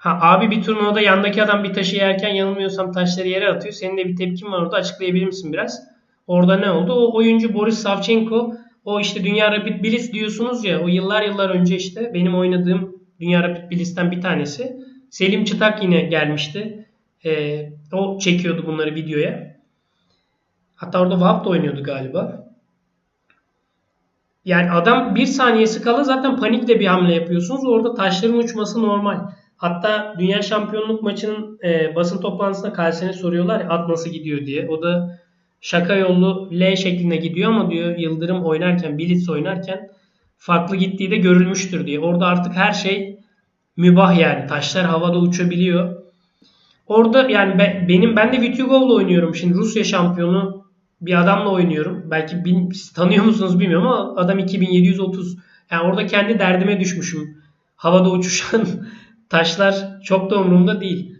Ha abi bir turnuvada yandaki adam bir taşı yerken yanılmıyorsam taşları yere atıyor. Senin de bir tepkin var orada açıklayabilir misin biraz? Orada ne oldu? O oyuncu Boris Savchenko o işte Dünya Rapid Blitz diyorsunuz ya o yıllar yıllar önce işte benim oynadığım Dünya Rapid Blitz'ten bir tanesi. Selim Çıtak yine gelmişti. Ee, o çekiyordu bunları videoya. Hatta orada Vahap da oynuyordu galiba. Yani adam bir saniyesi kala zaten panikle bir hamle yapıyorsunuz. Orada taşların uçması normal. Hatta Dünya Şampiyonluk maçının e, basın toplantısında Kalsen'e soruyorlar ya at nasıl gidiyor diye. O da şaka yollu L şeklinde gidiyor ama diyor Yıldırım oynarken, Blitz oynarken farklı gittiği de görülmüştür diye. Orada artık her şey mübah yani. Taşlar havada uçabiliyor. Orada yani be, benim ben de Vityugov'la oynuyorum. Şimdi Rusya şampiyonu bir adamla oynuyorum. Belki bin, tanıyor musunuz bilmiyorum ama adam 2730. Yani orada kendi derdime düşmüşüm. Havada uçuşan taşlar çok da umurumda değil.